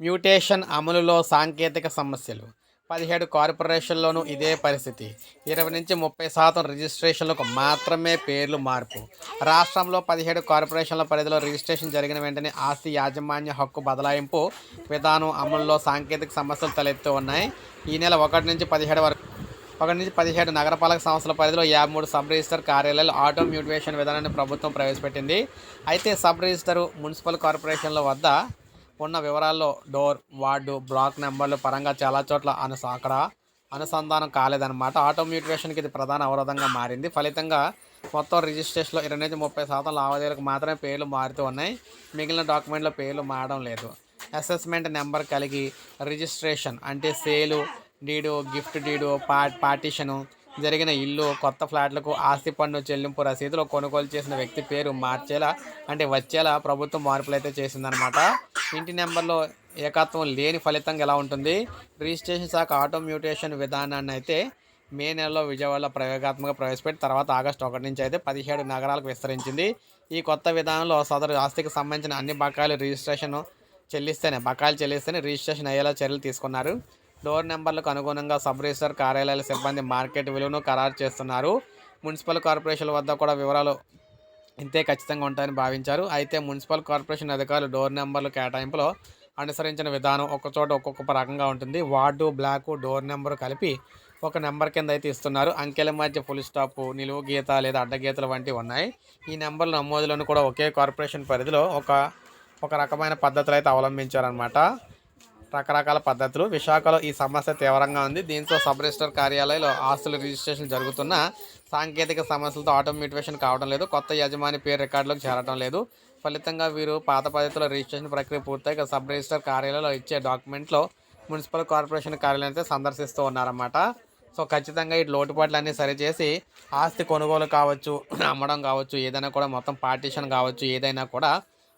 Mutation అమలులో సాంకేతిక సమస్యలు. పదిహేడు కార్పొరేషన్లోనూ ఇదే పరిస్థితి. ఇరవై నుంచి ముప్పై శాతం రిజిస్ట్రేషన్లకు మాత్రమే పేర్లు మార్పు. రాష్ట్రంలో పదిహేడు కార్పొరేషన్ల పరిధిలో రిజిస్ట్రేషన్ జరిగిన వెంటనే ఆస్తి యాజమాన్య హక్కు బదలాయింపు విధానం అమలులో సాంకేతిక సమస్యలు తలెత్తు ఉన్నాయి. ఈ నెల ఒకటి నుంచి పదిహేడు వరకు ఒకటి నుంచి పదిహేడు నగరపాలక సంస్థల పరిధిలో యాభై మూడు సబ్ రిజిస్టర్ కార్యాలయాలు ఆటో మ్యూటివేషన్ విధానాన్ని ప్రభుత్వం ప్రవేశపెట్టింది. అయితే సబ్ రిజిస్టర్ మున్సిపల్ కార్పొరేషన్ల వద్ద ఉన్న వివరాల్లో డోర్ వార్డు బ్లాక్ నెంబర్లు పరంగా చాలా చోట్ల అనుస అక్కడ అనుసంధానం కాలేదన్నమాట. ఆటో మ్యూటివేషన్కి ఇది ప్రధాన అవరోధంగా మారింది. ఫలితంగా మొత్తం రిజిస్ట్రేషన్లో ఇరవై నుంచి ముప్పై శాతం లావాదేవీలకు మాత్రమే పేర్లు మారుతూ ఉన్నాయి. మిగిలిన డాక్యుమెంట్లో పేర్లు మారడం లేదు. అసెస్మెంట్ నెంబర్ కలిగి రిజిస్ట్రేషన్ అంటే సేలు డీడు గిఫ్ట్ డీడు పా పార్టీషను జరిగిన ఇల్లు కొత్త ఫ్లాట్లకు ఆస్తి పన్ను చెల్లింపు రసీదులో కొనుగోలు చేసిన వ్యక్తి పేరు మార్చేలా అంటే వచ్చేలా ప్రభుత్వం మార్పులు అయితే చేసిందనమాట ఇంటి నెంబర్లో ఏకత్వం లేని ఫలితంగా ఎలా ఉంటుంది? రిజిస్ట్రేషన్ శాఖ ఆటో మ్యూటేషన్ విధానాన్ని అయితే మే నెలలో విజయవాడలో ప్రయోగాత్మక ప్రవేశపెట్టి తర్వాత ఆగస్టు ఒకటి నుంచి అయితే పదిహేడు నగరాలకు విస్తరించింది. ఈ కొత్త విధానంలో సదరు ఆస్తికి సంబంధించిన అన్ని బకాయిలు రిజిస్ట్రేషన్ చెల్లిస్తేనే బకాయిలు చెల్లిస్తేనే రిజిస్ట్రేషన్ అయ్యేలా చర్యలు తీసుకున్నారు. డోర్ నెంబర్లకు అనుగుణంగా సబ్ రిజిస్టర్ కార్యాలయాల సిబ్బంది మార్కెట్ విలువను ఖరారు చేస్తున్నారు. మున్సిపల్ కార్పొరేషన్ల వద్ద కూడా వివరాలు ఇంతే ఖచ్చితంగా ఉంటాయని భావించారు. అయితే మున్సిపల్ కార్పొరేషన్ అధికారులు డోర్ నెంబర్లు కేటాయింపులో అనుసరించిన విధానం ఒక్కచోట ఒక్కొక్క రకంగా ఉంటుంది. వార్డు బ్లాక్ డోర్ నెంబరు కలిపి ఒక నెంబర్ కింద అయితే ఇస్తున్నారు. అంకెల మధ్య ఫుల్ స్టాప్ నిలువు గీత లేదా అడ్డగీతలు వంటివి ఉన్నాయి. ఈ నెంబర్ల నమోదులను కూడా ఒకే కార్పొరేషన్ పరిధిలో ఒక ఒక రకమైన పద్ధతులు అయితే అవలంబించారనమాట రకరకాల పద్ధతులు. విశాఖలో ఈ సమస్య తీవ్రంగా ఉంది. దీంతో సబ్ రిజిస్టర్ కార్యాలయంలో ఆస్తుల రిజిస్ట్రేషన్ జరుగుతున్న సాంకేతిక సమస్యలతో ఆటోమేటివేషన్ కావడం లేదు. కొత్త యజమాని పేరు రికార్డులోకి చేరడం లేదు. ఫలితంగా వీరు పాత పద్ధతిలో రిజిస్ట్రేషన్ ప్రక్రియ పూర్తయి సబ్ రిజిస్టర్ కార్యాలయంలో ఇచ్చే డాక్యుమెంట్లో మున్సిపల్ కార్పొరేషన్ కార్యాలయంతో అయితే సందర్శిస్తూ ఉన్నారన్నమాట. సో ఖచ్చితంగా ఈ లోటుపాట్లన్నీ సరిచేసి ఆస్తి కొనుగోలు కావచ్చు అమ్మడం కావచ్చు ఏదైనా కూడా మొత్తం పార్టీషన్ కావచ్చు ఏదైనా కూడా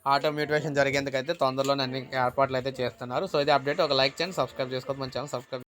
ఆటో జరిగేందుకైతే తొందరలోనే అన్ని ఏర్పాట్లు అయితే చేస్తున్నారు. సో ఇది అప్డేట్. ఒక లైక్ చేయండి సబ్స్క్రైబ్ చేసుకోవద్దు. మన ఛానల్ సబ్స్క్రైబ్